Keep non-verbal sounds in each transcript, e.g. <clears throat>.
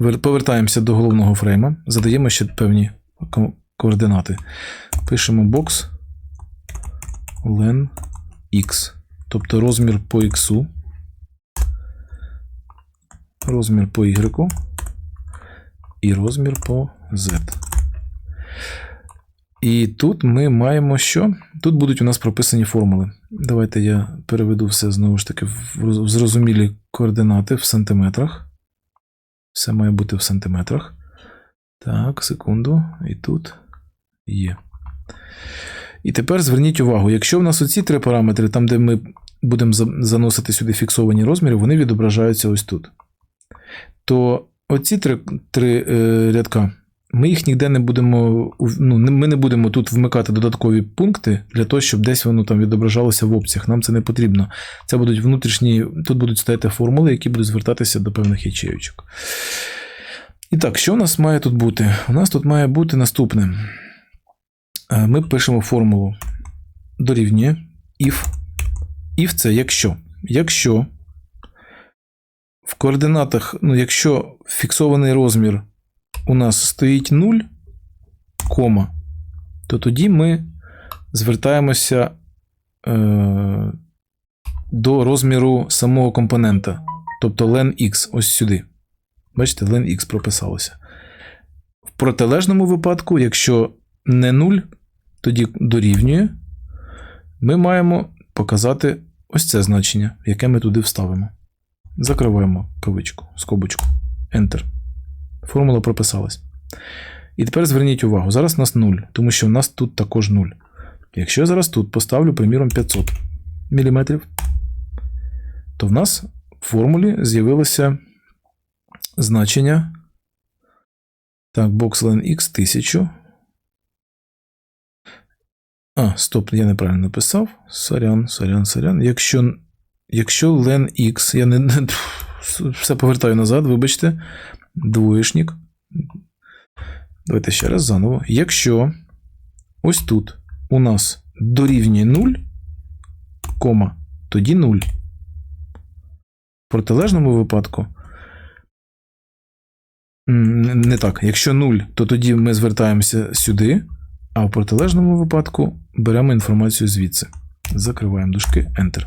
вер- повертаємося до головного фрейма, задаємо ще певні координати. Пишемо box len x, тобто розмір по x, розмір по y і розмір по z. І тут ми маємо що? Тут будуть у нас прописані формули. Давайте я переведу все знову ж таки в зрозумілі координати в сантиметрах. Все має бути в сантиметрах. Так, секунду. І тут є. І тепер зверніть увагу, якщо в нас оці три параметри, там, де ми будемо заносити сюди фіксовані розміри, вони відображаються ось тут. То оці три, три е, рядка, ми їх ніде не будемо. Ну, ми не будемо тут вмикати додаткові пункти для того, щоб десь воно там відображалося в опціях. Нам це не потрібно. Це будуть внутрішні, тут будуть стояти формули, які будуть звертатися до певних ячеючок. І так, що у нас має тут бути? У нас тут має бути наступне. Е, Ми пишемо формулу дорівнює if. If це якщо. Якщо в координатах, ну, якщо фіксований розмір у нас стоїть 0, кома, то тоді ми звертаємося е, до розміру самого компонента, тобто len x, ось сюди. Бачите, len x прописалося. В протилежному випадку, якщо не 0, тоді дорівнює, ми маємо показати ось це значення, яке ми туди вставимо. Закриваємо кавичку, скобочку. Enter. Формула прописалась. І тепер зверніть увагу, зараз у нас 0, тому що у нас тут також 0. Якщо я зараз тут поставлю, приміром, 500 мм, то в нас в формулі з'явилося значення. Так, boxlen x 1000. А, стоп, я неправильно написав. Сорян, сорян, сорян. Якщо, якщо len x, я не <laughs> все повертаю назад, вибачте. Двоєшник. Давайте ще раз заново. Якщо ось тут у нас дорівнює 0, кома, тоді 0. В протилежному випадку. Не так. Якщо 0, то тоді ми звертаємося сюди, а в протилежному випадку беремо інформацію звідси. Закриваємо дужки, Enter.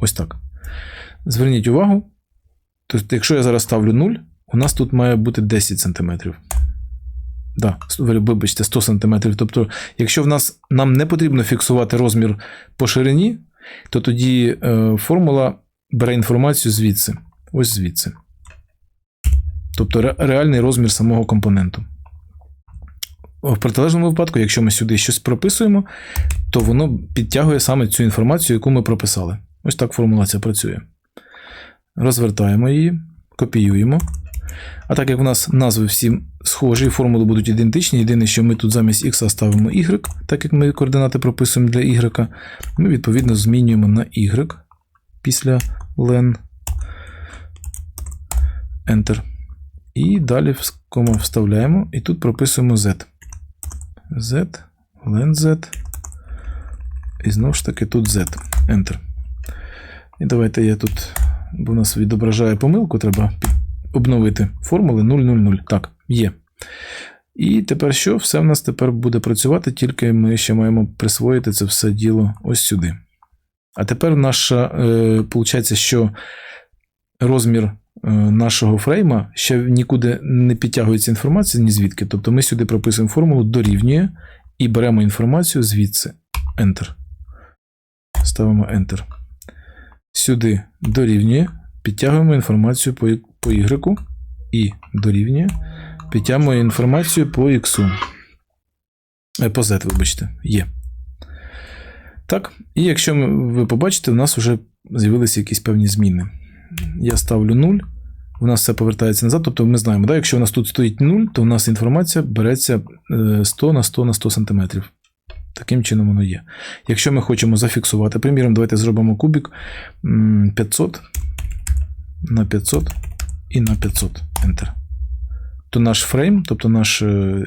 Ось так. Зверніть увагу. Тобто, якщо я зараз ставлю 0, у нас тут має бути 10 см. Да, ви- вибачте, 100 см. Тобто, якщо в нас нам не потрібно фіксувати розмір по ширині, то тоді е, формула бере інформацію звідси. Ось звідси. Тобто ре- реальний розмір самого компоненту. В протилежному випадку, якщо ми сюди щось прописуємо, то воно підтягує саме цю інформацію, яку ми прописали. Ось так формулація працює. Розвертаємо її, копіюємо. А так як в нас назви всі схожі, формули будуть ідентичні, єдине, що ми тут замість x ставимо y, так як ми координати прописуємо для y, ми відповідно змінюємо на y після len Enter. І далі кома вставляємо, і тут прописуємо z. z, len z. І знову ж таки тут z. Enter. І давайте я тут, бо в нас відображає помилку, треба обновити формули 000. Так, є. І тепер що? Все в нас тепер буде працювати, тільки ми ще маємо присвоїти це все діло ось сюди. А тепер наша, е, виходить, що розмір е, нашого фрейма ще нікуди не підтягується інформація ні звідки. Тобто ми сюди прописуємо формулу дорівнює і беремо інформацію звідси. Enter. Ставимо Enter. Сюди дорівнює, підтягуємо інформацію по, y- і дорівнює, підтягуємо інформацію по X. Е, По Z, вибачте, є. Так, і якщо ви побачите, у нас вже з'явилися якісь певні зміни. Я ставлю 0, у нас все повертається назад. Тобто ми знаємо, да, якщо у нас тут стоїть 0, то у нас інформація береться е, 100 на 100 на 100 см. Таким чином воно є. Якщо ми хочемо зафіксувати, приміром, давайте зробимо кубик 500 на 500 і на 500 Enter. То наш фрейм, тобто наш е, е,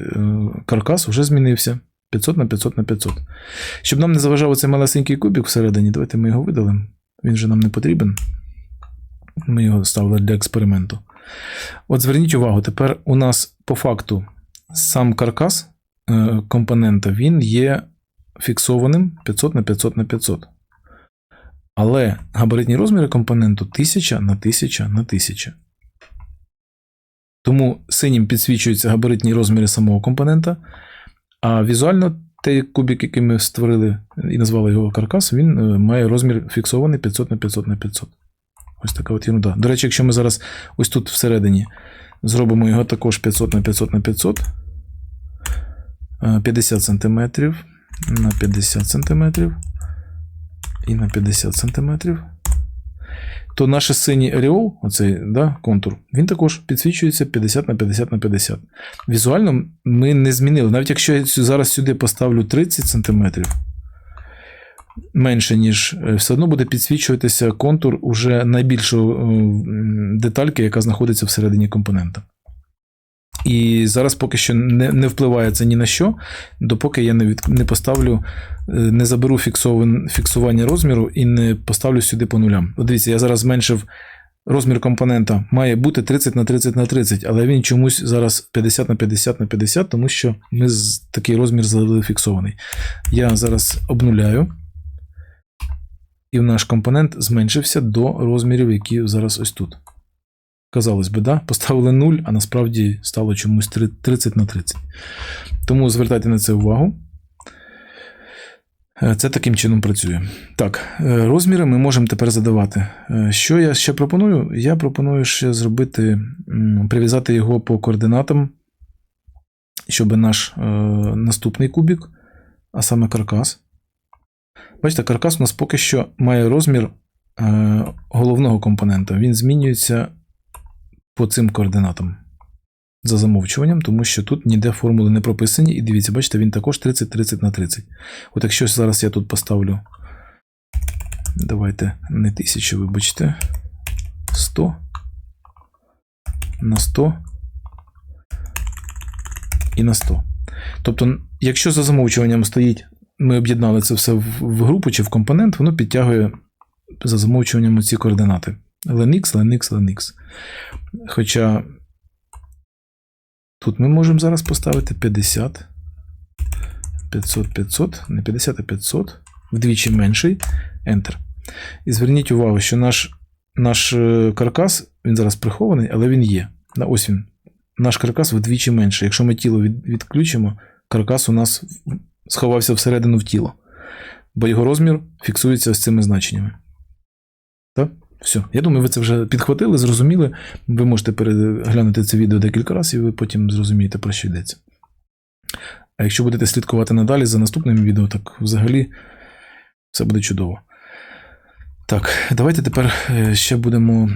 каркас вже змінився. 500 на 500 на 500. Щоб нам не заважав цей малесенький кубик всередині, давайте ми його видалимо. Він же нам не потрібен. Ми його ставили для експерименту. От зверніть увагу, тепер у нас по факту сам каркас е, компонента він є фіксованим 500 на 500 на 500. Але габаритні розміри компоненту 1000 на 1000 на 1000. Тому синім підсвічуються габаритні розміри самого компонента, а візуально той кубик, який ми створили і назвали його каркас, він е, має розмір фіксований 500 на 500 на 500. Ось така от ерунда. До речі, якщо ми зараз ось тут всередині зробимо його також 500 на 500 на 500, е, 50 см на 50 см і на 50 см, то наш синій ореол, оцей да, контур, він також підсвічується 50 на 50 на 50. Візуально ми не змінили. Навіть якщо я зараз сюди поставлю 30 см, менше, ніж е, все одно буде підсвічуватися контур уже найбільшої е, детальки, яка знаходиться всередині компонента. І зараз поки що не, не впливає це ні на що, допоки я не, від, не поставлю, е, не заберу фіксован, фіксування розміру і не поставлю сюди по нулям. От дивіться, я зараз зменшив розмір компонента, має бути 30 на 30 на 30, але він чомусь зараз 50 на 50 на 50, тому що ми такий розмір залили фіксований. Я зараз обнуляю. І наш компонент зменшився до розмірів, які зараз ось тут. Казалось би, да? поставили 0, а насправді стало чомусь 30 на 30. Тому звертайте на це увагу. Е, Це таким чином працює. Так, е, розміри ми можемо тепер задавати. Е, Що я ще пропоную? Я пропоную ще зробити, прив'язати його по координатам, щоб наш наступний кубік, а саме каркас. Бачите, каркас у нас поки що має розмір головного компонента. Він змінюється по цим координатам за замовчуванням, тому що тут ніде формули не прописані. І дивіться, бачите, він також 30-30 на 30. От якщо зараз я тут поставлю. Давайте не 1000, вибачте. 100 на 100 і на 100. Тобто, якщо за замовчуванням стоїть, ми об'єднали це все в, групу чи в компонент, воно підтягує за замовчуванням ці координати. LNX, LNX, LNX. Хоча тут ми можемо зараз поставити 50, 500, 500, не 50, а 500, вдвічі менший, Enter. І зверніть увагу, що наш, наш е, каркас, він зараз прихований, але він є. Ось він. Наш каркас вдвічі менший. Якщо ми тіло від, відключимо, каркас у нас сховався всередину в тіло. Бо його розмір фіксується ось цими значеннями. Все. Я думаю, ви це вже підхватили, зрозуміли. Ви можете переглянути це відео декілька разів, і ви потім зрозумієте, про що йдеться. А якщо будете слідкувати надалі за наступним відео, так взагалі все буде чудово. Так, давайте тепер е, ще будемо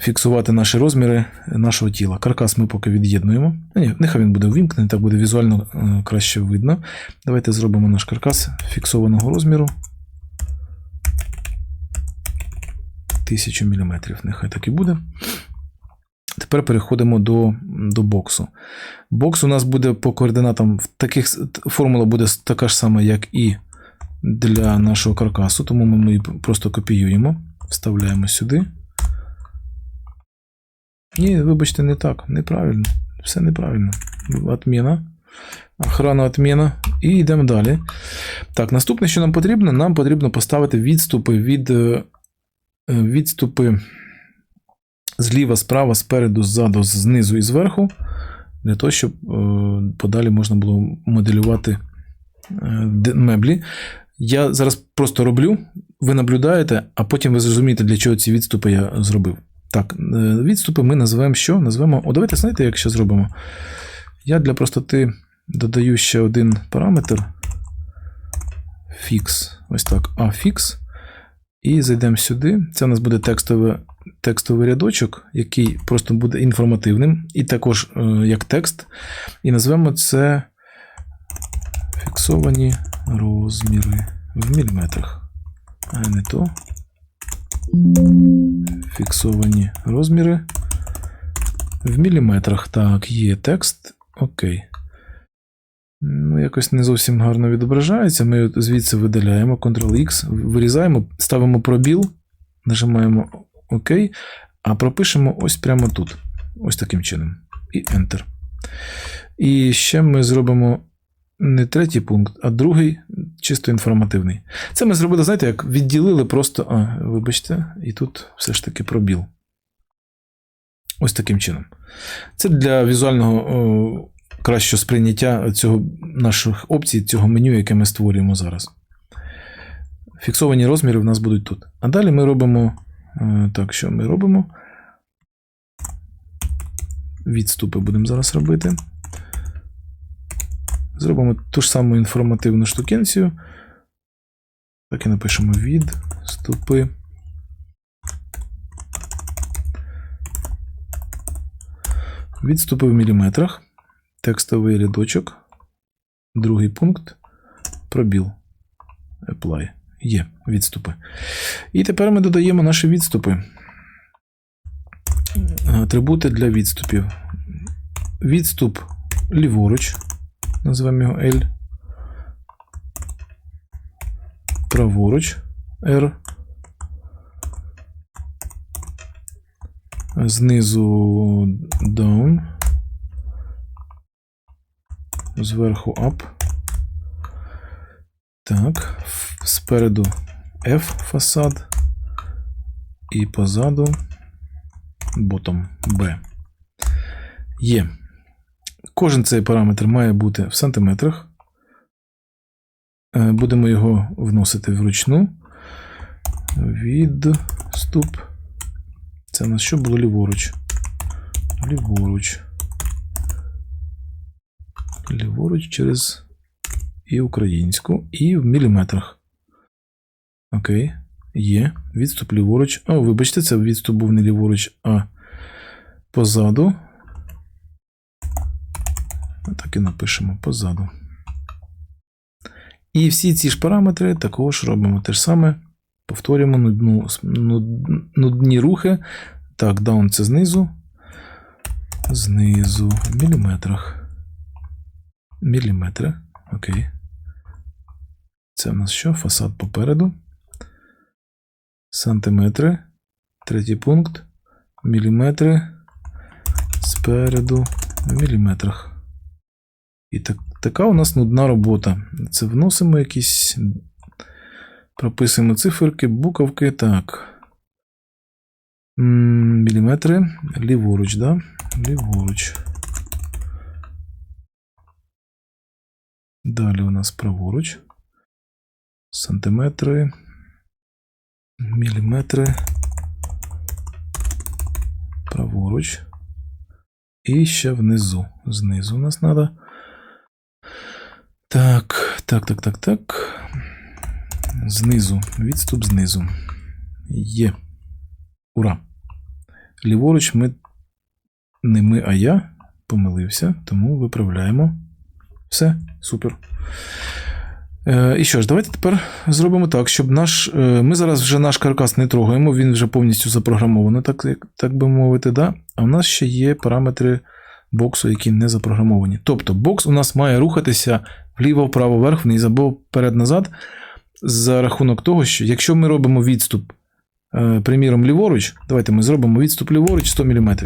фіксувати наші розміри нашого тіла. Каркас ми поки від'єднуємо. Ні, нехай він буде увімкнений, так буде візуально е, краще видно. Давайте зробимо наш каркас фіксованого розміру. 1000 мм. Нехай так і буде. Тепер переходимо до, до боксу. Бокс у нас буде по координатам в таких формула буде така ж сама, як і для нашого каркасу, тому ми її просто копіюємо, вставляємо сюди. Ні, вибачте, не так. Неправильно. Все неправильно. Отміна. Охрана отміна. І йдемо далі. Так, наступне, що нам потрібно, нам потрібно поставити відступи від е, відступи зліва, справа, спереду, ззаду, знизу і зверху, для того, щоб е, подалі можна було моделювати е, меблі. Я зараз просто роблю, ви наблюдаєте, а потім ви зрозумієте, для чого ці відступи я зробив. Так, е, відступи ми назвемо що? Назвемо. О, давайте знаєте, як ще зробимо. Я для простоти додаю ще один параметр. Fix. Ось так. А, fix. І зайдемо сюди. Це у нас буде текстове, текстовий рядочок, який просто буде інформативним, і також е, як текст. І назвемо це фіксовані розміри в міліметрах. А не то. Фіксовані розміри в міліметрах. Так, є текст. Окей. Ну, якось не зовсім гарно відображається. Ми звідси видаляємо Ctrl-X, вирізаємо, ставимо пробіл, нажимаємо ОК, а пропишемо ось прямо тут. ось таким чином. І Enter. І ще ми зробимо не третій пункт, а другий, чисто інформативний. Це ми зробили, знаєте, як відділили просто. А, вибачте, і тут все ж таки пробіл. Ось таким чином. Це для візуального о, кращого сприйняття цього наших опцій, цього меню, яке ми створюємо зараз. Фіксовані розміри в нас будуть тут. А далі ми робимо. е, Так, що ми робимо? Відступи будемо зараз робити. Зробимо ту ж саму інформативну штукенцію. Так і напишемо відступи. Відступи в міліметрах. Текстовий рядочок. Другий пункт. Пробіл. Apply. Є відступи. І тепер ми додаємо наші відступи. Атрибути для відступів. Відступ ліворуч. Називаємо його L. Праворуч R. Знизу down. Зверху up. Так. Спереду F фасад. І позаду bottom B. Є. Кожен цей параметр має бути в сантиметрах. Е, Будемо його вносити вручну. Відступ. Це у нас що було ліворуч? Ліворуч. Ліворуч через і українську, і в міліметрах. Окей. Є. Відступ ліворуч. О, вибачте, це відступ був не ліворуч, а позаду. Так і напишемо позаду. І всі ці ж параметри також робимо те ж саме. Повторюємо нудну, нуд, нудні рухи. Так, down це знизу. Знизу в міліметрах. Міліметри. Окей. Це в нас що? Фасад попереду. Сантиметри. Третій пункт. Міліметри. Спереду в міліметрах. І так, така у нас нудна робота. Це вносимо якісь. Прописуємо циферки, буковки. Так. Міліметри. Ліворуч, да? Ліворуч. Далі у нас праворуч. Сантиметри. Міліметри. Праворуч. І ще внизу. Знизу у нас треба. Так, так, так, так, так. Знизу. Відступ знизу. Є. Ура. Ліворуч ми. Не ми, а я помилився, тому виправляємо. Все, супер. Е, і що ж, давайте тепер зробимо так, щоб наш. Е, ми зараз вже наш каркас не трогаємо, він вже повністю запрограмований, так, так би мовити, да? а в нас ще є параметри боксу, які не запрограмовані. Тобто бокс у нас має рухатися вліво, вправо, вверх, вниз або вперед-назад за рахунок того, що якщо ми робимо відступ, е, приміром, ліворуч, давайте ми зробимо відступ ліворуч 100 мм.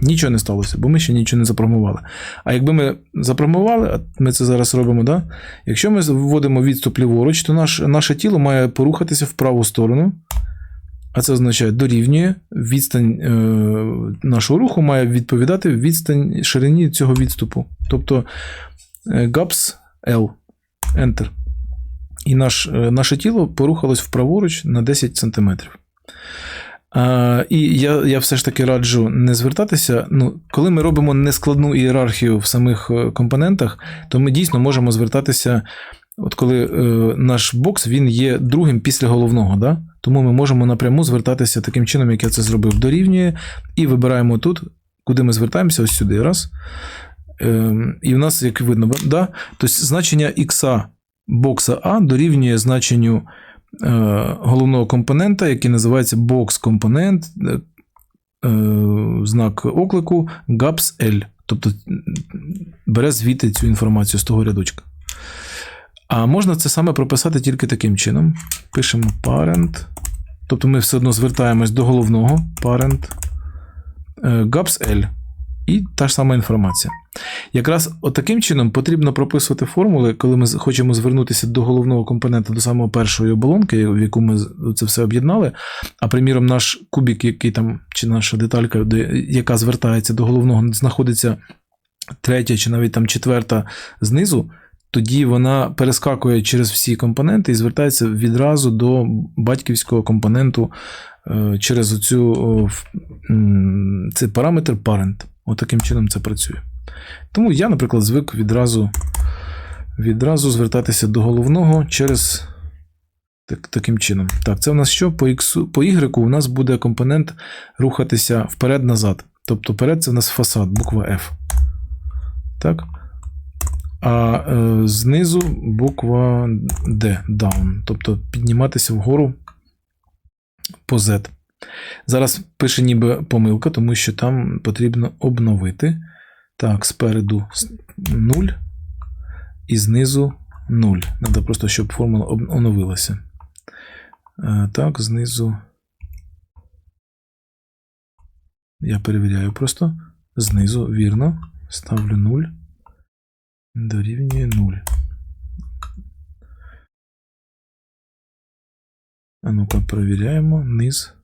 Нічого не сталося, бо ми ще нічого не запрограмували. А якби ми запрограмували, а ми це зараз робимо, да? якщо ми вводимо відступ ліворуч, то наш, наше тіло має порухатися в праву сторону. А це означає дорівнює відстань е, нашого руху має відповідати відстань ширині цього відступу. Тобто gaps L. Enter. І наш, е, наше тіло порухалось вправоруч на 10 см. А, і я, я все ж таки раджу не звертатися. Ну, коли ми робимо нескладну ієрархію в самих е, компонентах, то ми дійсно можемо звертатися. От коли е, наш бокс він є другим після головного, да? тому ми можемо напряму звертатися таким чином, як я це зробив, дорівнює, і вибираємо тут, куди ми звертаємося, ось сюди. Раз. Е, і в нас, як видно, да? тобто значення х бокса А дорівнює значенню головного компонента, який називається бокс-компонент, е, е, знак оклику gaps L. Тобто бере звідти цю інформацію з того рядочка. А можна це саме прописати тільки таким чином. Пишемо parent. Тобто ми все одно звертаємось до головного parent. е, gaps L. І та ж сама інформація. Якраз отаким чином потрібно прописувати формули, коли ми хочемо звернутися до головного компонента, до самого першої оболонки, в яку ми це все об'єднали. А приміром, наш кубік, який там, чи наша деталька, де- яка звертається до головного, знаходиться третя чи навіть там четверта знизу, тоді вона перескакує через всі компоненти і звертається відразу до батьківського компоненту е, через оцю цей параметр parent. Отаким чином це працює. Тому я, наприклад, звик відразу, відразу звертатися до головного через так, таким чином. Так, це в нас що? По X, по у нас буде компонент рухатися вперед-назад. Тобто вперед це в нас фасад, буква F. Так? А е, знизу буква D, down. Тобто підніматися вгору по Z. Зараз пише ніби помилка, тому що там потрібно обновити. Так, спереду 0 і знизу 0. Треба просто, щоб формула оновилася. Е, Так, знизу. Я перевіряю просто. Знизу, вірно. Ставлю 0. Дорівнює 0. А ну-ка, перевіряємо. Низ.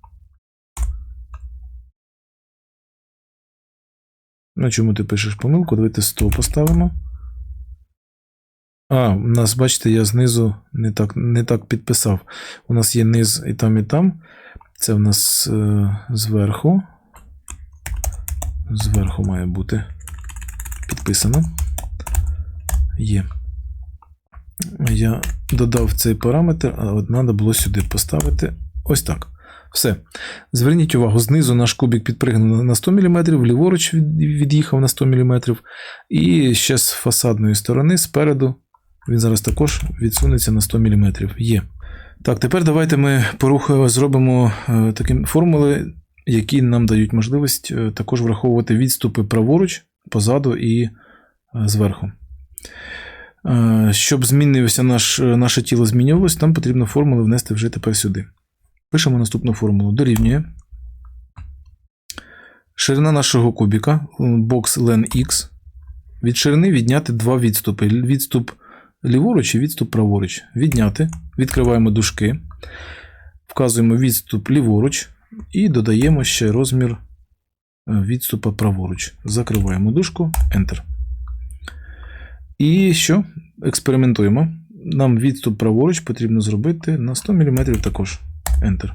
Ну, чому ти пишеш помилку? Давайте 100 поставимо. А, у нас, бачите, я знизу не так, не так підписав. У нас є низ і там, і там. Це в нас е, зверху. Зверху має бути підписано. Є. Я додав цей параметр, а от треба було сюди поставити. Ось так. Все. Зверніть увагу, знизу наш кубик підпригнув на 100 мм, ліворуч від'їхав на 100 мм. І ще з фасадної сторони, спереду, він зараз також відсунеться на 100 мм. Є. Так, тепер давайте ми порухаємо, зробимо е, такі формули, які нам дають можливість е, також враховувати відступи праворуч, позаду і е, зверху. Щоб змінився наш, наше тіло змінювалось, нам потрібно формули внести вже тепер сюди. Пишемо наступну формулу. Дорівнює. Ширина нашого кубіка, бокс len x. Від ширини відняти два відступи. Відступ ліворуч і відступ праворуч. Відняти. Відкриваємо дужки. Вказуємо відступ ліворуч і додаємо ще розмір е, відступа праворуч. Закриваємо дужку, Enter. І що? Експериментуємо. Нам відступ праворуч потрібно зробити на 100 мм також. Enter.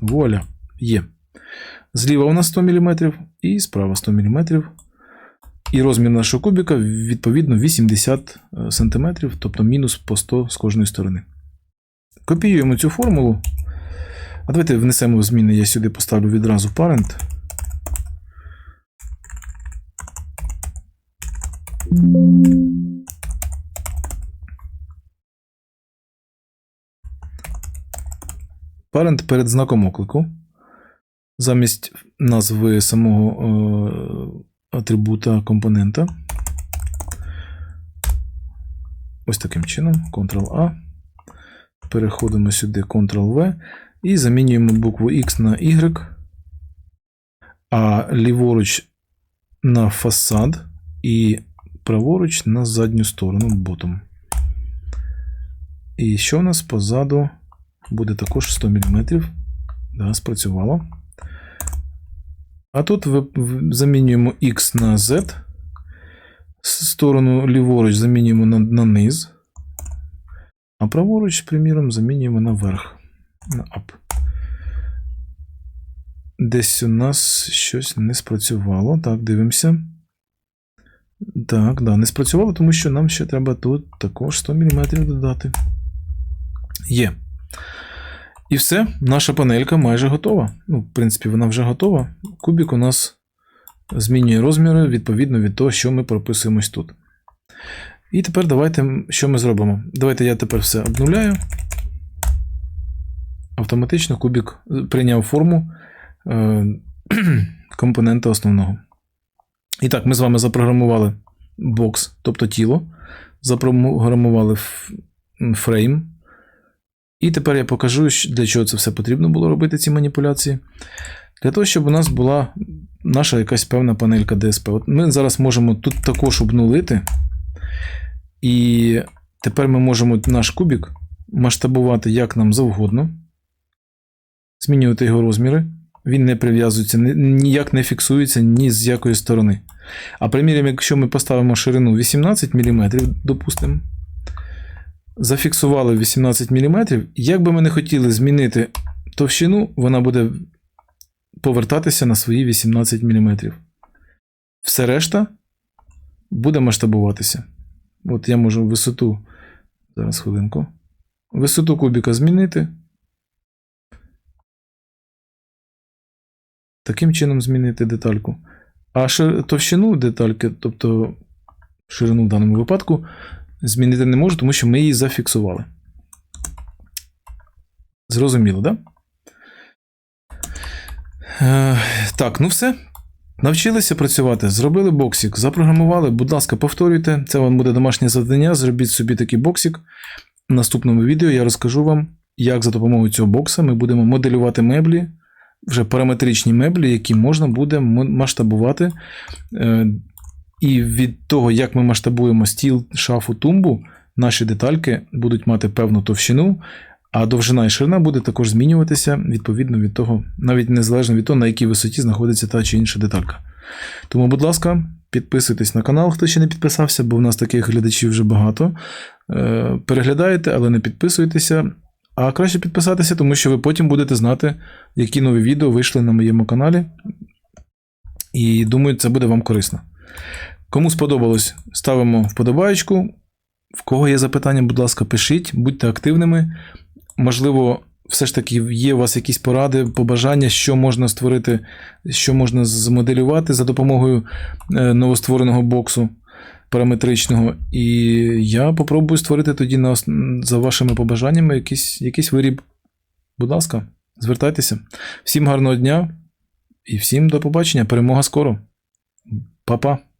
Вуаля. Є. Зліва у нас 100 мм і справа 100 мм. І розмір нашого кубіка відповідно 80 см, тобто мінус по 100 з кожної сторони. Копіюємо цю формулу. А давайте внесемо зміни. Я сюди поставлю відразу parent. Parent перед знаком оклику. Замість назви самого е, атрибута компонента. Ось таким чином. Ctrl-A. Переходимо сюди Ctrl-V і замінюємо букву X на Y, а ліворуч на фасад і праворуч на задню сторону bottom. І що у нас позаду буде також 100 мм. Да, спрацювало. А тут замінюємо X на Z. Сторону ліворуч замінюємо на, на низ. А праворуч, приміром, замінюємо на верх. На up. Десь у нас щось не спрацювало. Так, дивимося. Так, да, не спрацювало, тому що нам ще треба тут також 100 мм додати. Є. І все, наша панелька майже готова. Ну, в принципі, вона вже готова. Кубік у нас змінює розміри відповідно від того, що ми прописуємось тут. І тепер давайте, що ми зробимо? Давайте я тепер все обнуляю. Автоматично кубік прийняв форму е, <clears throat> компонента основного. І так, ми з вами запрограмували бокс, тобто тіло, запрограмували фрейм. І тепер я покажу, для чого це все потрібно було робити, ці маніпуляції. Для того, щоб у нас була наша якась певна панелька DSP. От ми зараз можемо тут також обнулити. І тепер ми можемо наш кубік масштабувати як нам завгодно, змінювати його розміри. Він не прив'язується, ніяк не фіксується ні з якої сторони. А приміром, якщо ми поставимо ширину 18 мм, допустимо, зафіксували 18 мм, як би ми не хотіли змінити товщину, вона буде повертатися на свої 18 мм. Все решта буде масштабуватися. От я можу висоту. Зараз хвилинку. Висоту кубіка змінити. Таким чином змінити детальку. А товщину детальки, тобто ширину в даному випадку, змінити не можу, тому що ми її зафіксували. Зрозуміло, так? Да? Е, так, ну все. Навчилися працювати, зробили боксик, запрограмували. Будь ласка, повторюйте. Це вам буде домашнє завдання. Зробіть собі такий боксик. В наступному відео я розкажу вам, як за допомогою цього бокса ми будемо моделювати меблі, вже параметричні меблі, які можна буде масштабувати. І від того, як ми масштабуємо стіл, шафу, тумбу, наші детальки будуть мати певну товщину, а довжина і ширина буде також змінюватися відповідно від того, навіть незалежно від того, на якій висоті знаходиться та чи інша деталька. Тому, будь ласка, підписуйтесь на канал, хто ще не підписався, бо в нас таких глядачів вже багато. Е, Переглядаєте, але не підписуйтеся. А краще підписатися, тому що ви потім будете знати, які нові відео вийшли на моєму каналі. І думаю, це буде вам корисно. Кому сподобалось, ставимо вподобаєчку. В кого є запитання, будь ласка, пишіть, будьте активними. Можливо, все ж таки є у вас якісь поради, побажання, що можна створити, що можна змоделювати за допомогою е, новоствореного боксу параметричного. І я попробую створити тоді на, за вашими побажаннями якийсь, якийсь виріб. Будь ласка, звертайтеся. Всім гарного дня і всім до побачення. Перемога скоро. Па-па.